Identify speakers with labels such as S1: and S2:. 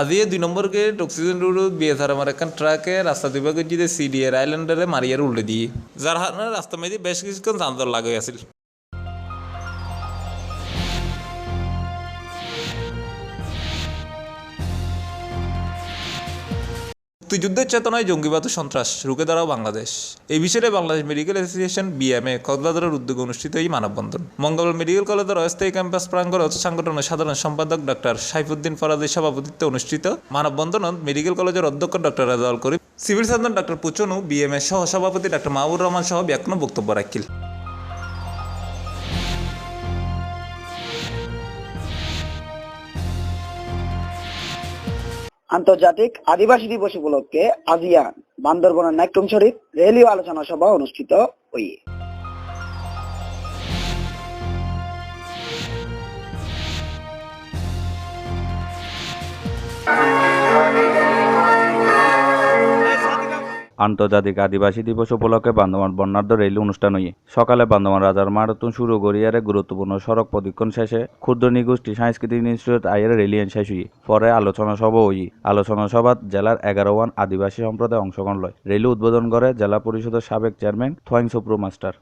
S1: আজি দুই number gate oxygen road BSR আমার একখান ট্রাকে রাস্তা দুই গেছি সিডিএর আইল্যান্ডারে মারিয়ার উল্টে দিয়ে। যার হারণে রাস্তা মেয়েদি বেশ কিছুক্ষণ যানজট লাগে আছিল। মুক্তিযুদ্ধের চেতনায় জঙ্গিবাদ ও সন্ত্রাস রুখে দাঁড়াও বাংলাদেশ। এই বিষয়ে বাংলাদেশ মেডিকেল অ্যাসোসিয়েশন, বিএমএ কক্সবাজারের উদ্যোগে অনুষ্ঠিত এই মানববন্ধন। মঙ্গলবার মেডিকেল কলেজের অস্থায়ী ক্যাম্পাস প্রাঙ্গণে সংগঠনের সাধারণ সম্পাদক ডক্টর সাইফুদ্দিন ফরাদের সভাপতিত্বে অনুষ্ঠিত মানববন্ধনত মেডিকেল কলেজের অধ্যক্ষ doctor Rajaul Karim, civil surgeon doctor Puchnu, BMA সহ সভাপতি ডক্টর মাহবুর রহমান সহ ব্যাকুণ বক্তব্য রাখিল।
S2: আন্তর্জাতিক আদিবাসী দিবস উপলক্ষে আজিয়া বান্দরবনের নাইক্রম শরীফ রেলীয় আলোচনা সভা অনুষ্ঠিত হই।
S3: আন্তর্জাতিক আদিবাসী দিবস উপলক্ষে বান্দমান বর্ণাঢ্য রেলি অনুষ্ঠান হয়ে সকালে বান্দমান রাজার মারাতুন শুরু গড়িয়ারে গুরুত্বপূর্ণ সড়ক প্রদক্ষিণ শেষে ক্ষুদ্র নিগোষ্ঠী সাংস্কৃতিক ইনস্টিটিউট আইয়ের রেলিয়ান শেষ হয়ে পরে আলোচনা সভা হই আলোচনা সভাত জেলার এগারো ওয়ান আদিবাসী সম্প্রদায় অংশগ্রহণ লয়। রেলি উদ্বোধন করে জেলা পরিষদের সাবেক চেয়ারম্যান থোয়াং সুপ্রু মাস্টার।